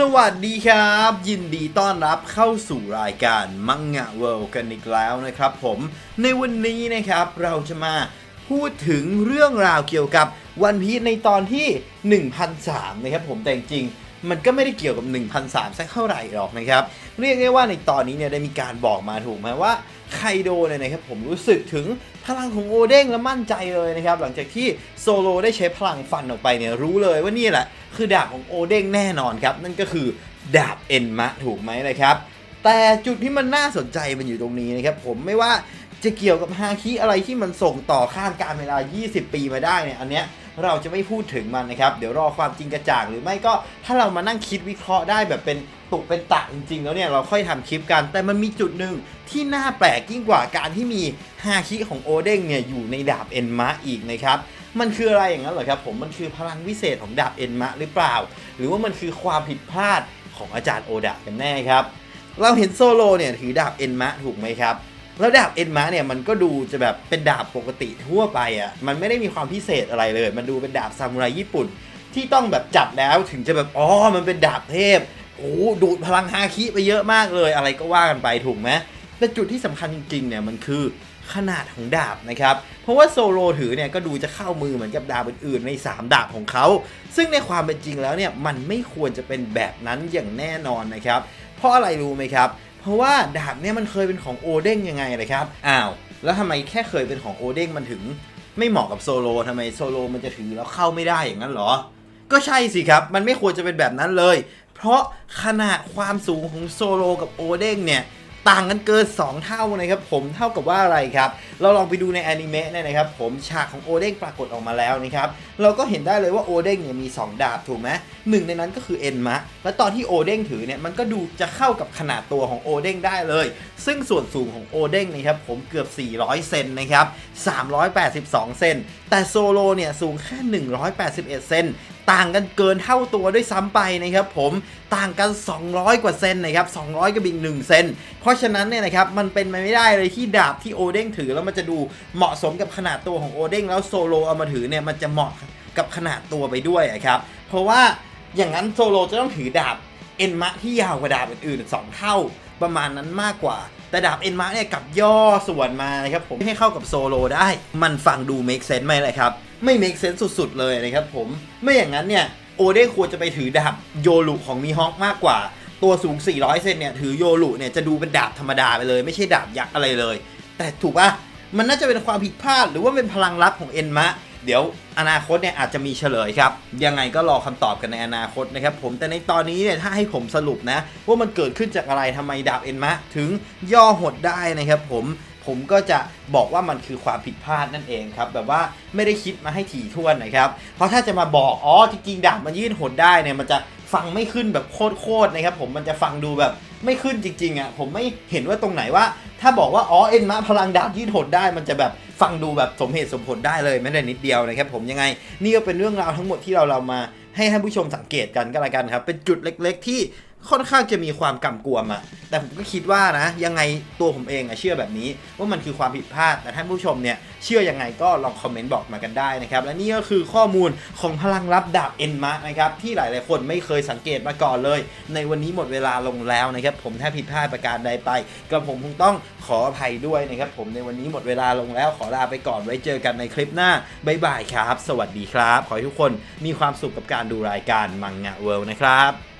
สวัสดีครับ ยินดีต้อนรับเข้าสู่รายการมังงะเวิลด์กันอีกแล้วนะครับผมในวันนี้นะครับเราจะมาพูดถึงเรื่องราวเกี่ยวกับวันพีในตอนที่ 1003 นะครับผมแต่จริงๆ มันก็ไม่ได้เกี่ยวกับ1003สักเท่าไหร่หรอกนะครับ เรียกได้ว่าในตอนนี้เนี่ยได้มีการบอกมาถูกไหมว่าไคโดเนี่ยนะครับผมรู้สึกถึงพลังของโอเด้งและมั่นใจเลยนะครับ หลังจากที่โซโลได้ใช้พลังฟันออกไปเนี่ยรู้เลยว่านี่แหละ คือดาบของโอเด้งแน่นอนครับ นั่นก็คือดาบเอ็นมะถูกไหมนะครับแต่จุดที่มันน่าสนใจมันอยู่ตรงนี้นะครับผมไม่ว่าจะเกี่ยวกับฮาคิอะไรที่มันส่งต่อข้ามการเวลา 20 ปีมาได้เนี่ยอันเนี้ย เราจะไม่พูดถึงมันนะครับ เดี๋ยวรอความจริงกระจ่างหรือไม่ก็ถ้าเรามานั่งคิดวิเคราะห์ได้แบบเป็นตุเป็นตะจริง ๆ แล้วเนี่ยเราค่อยทำคลิปกัน แต่มันมีจุดหนึ่งที่น่าแปลกยิ่งกว่าการที่มีฮาคิของโอเด้งเนี่ยอยู่ในดาบเอ็นมะอีกนะครับมันคืออะไรอย่างนั้นเหรอครับผมมันคือพลังวิเศษของดาบเอ็นมะหรือเปล่า หรือว่ามันคือความผิดพลาดของอาจารย์โอดะกันแน่ครับเราเห็นโซโลเนี่ยถือดาบเอ็นมะถูกไหมครับ แล้วดาบเอ็นมะเนี่ยมันก็ดูจะแบบเป็นดาบปกติทั่วไปอะ่ะมันไม่ได้มีความพิเศษอะไรเลย มันดูเป็นดาบซามูไรญี่ปุ่น ที่ต้องแบบจับแล้วถึงจะแบบอ๋อมันเป็นดาบเทพโอ้ดูดพลังฮาคิไปเยอะมากเลย อะไรก็ว่ากันไปถูกไหมแต่จุดที่สำคัญจริงๆเนี่ยมันคือขนาดของดาบนะครับ เพราะว่าโซโลถือเนี่ยก็ดูจะเข้ามือเหมือนกับดาบอื่นๆใน 3 ดาบของเขา ซึ่งในความเป็นจริงแล้วเนี่ยมันไม่ควรจะเป็นแบบนั้นอย่างแน่นอนนะครับ เพราะอะไรรู้ไหมครับ เพราะว่าดาบเนี่ยมันเคยเป็นของโอเด้งยังไงเลยครับอ้าวแล้วทำไมแค่เคยเป็นของโอเด้งมันถึง ไม่เหมาะกับโซโลทำไมโซโลมันจะถือแล้วเข้าไม่ได้อย่างนั้นเหรอ ก็ใช่สิครับ มันไม่ควรจะเป็นแบบนั้นเลย เพราะขนาดความสูงของโซโลกับโอเด้งเนี่ย ต่างกันเกิน 2 เท่านะครับผมเท่ากับว่าอะไรครับ เราลองไปดูในอนิเมะเนี่ยนะครับผมฉากของโอเด้งปรากฏออกมาแล้วนะครับเราก็เห็นได้เลยว่าโอเด้งเนี่ยมี 2 ดาบถูกไหมหนึ่งในนั้นก็คือเอ็นมะ และตอนที่โอเด้งถือเนี่ยมันก็ดูจะเข้ากับขนาดตัวของโอเด้งได้เลย ซึ่งส่วนสูงของโอเด้งนะครับผมเกือบ 400 เซนนะครับ382 เซนแต่โซโลเนี่ยสูงแค่ 181 เซน ต่างกันเกินเท่าตัวด้วยซ้ำไปนะครับผมต่างกัน 200 กว่าเซนนะครับ200 กับอีก1เซนเพราะฉะนั้นเนี่ยนะครับมันเป็นไปไม่ได้เลยที่ดาบที่โอเด้งถือแล้วมันจะดูเหมาะสมกับขนาดตัวของโอเด้งแล้วโซโลเอามาถือเนี่ยมันจะเหมาะกับขนาดตัวไปด้วยครับเพราะว่าอย่างนั้นโซโลจะต้องถือดาบเอ็นมะที่ยาวกว่าดาบอื่นๆสองเท่าประมาณนั้นมากกว่า แต่ดาบเอ็นมาเนี่ยกับย่อส่วนมานะครับผมให้เข้ากับโซโลได้ มันฟังดู make sense ไหมเลยครับ ไม่ make sense สุดๆเลยนะครับผม ไม่อย่างนั้นเนี่ยโอเด้ควรจะไปถือดาบโยลุของมีฮอกมากกว่า ตัวสูง 400 เซนเนี่ยถือโยลุเนี่ยจะดูเป็นดาบธรรมดาไปเลย ไม่ใช่ดาบยักษ์อะไรเลย แต่ถูกปะมันน่าจะเป็นความผิดพลาด หรือว่าเป็นพลังลับของเอ็นมะเดี๋ยวอนาคตเนี่ยอาจจะมีเฉลยครับ ยังไงก็รอคำตอบกันในอนาคตนะครับผมแต่ในตอนนี้เนี่ยถ้าให้ผมสรุปนะ ว่ามันเกิดขึ้นจากอะไรทำไมดาบเอ็นมะถึงย่อหดได้นะครับผม ผมก็จะบอกว่ามันคือความผิดพลาดนั่นเองครับแบบว่าไม่ได้คิดมาให้ถี่ถ้วนนะครับ เพราะถ้าจะมาบอกอ๋อจริงๆดาบมันยืดหดได้เนี่ยมันจะฟังไม่ขึ้นแบบโคตรๆนะครับผมมันจะฟังดูแบบไม่ขึ้นจริงๆอะผมไม่เห็นว่าตรงไหนว่า ถ้าบอกว่าอ๋อเอ็นมะพลังดาบยืดหดได้ มันจะแบบฟังดูแบบสมเหตุสมผลได้เลยไม่ได้นิดเดียวนะครับผมยังไง นี่ก็เป็นเรื่องราวทั้งหมดที่เราเรามาให้ท่านผู้ชมสังเกตกันก็แล้วกันครับ เป็นจุดเล็ก ๆ ที่ ค่อนข้างจะมีความกำกวมอะแต่ผมก็คิดว่านะ ยังไงตัวผมเองอะเชื่อแบบนี้ ว่ามันคือความผิดพลาดแต่ท่านผู้ชมเนี่ยเชื่อยังไงก็ลองคอมเมนต์บอกมากันได้นะครับ และนี่ก็คือข้อมูลของพลังลับดาบเอ็นมานะครับที่หลายๆคนไม่เคยสังเกตมาก่อนเลย ในวันนี้หมดเวลาลงแล้วนะครับผมถ้าผิดพลาดประการใดไปก็ผมคงต้องขออภัยด้วยนะครับผมในวันนี้หมดเวลาลงแล้วขอลาไปก่อนไว้เจอกันในคลิปหน้าบ๊ายบายครับ สวัสดีครับ ขอให้ทุกคนมีความสุขกับการดูรายการมังงะเวิลด์นะครับ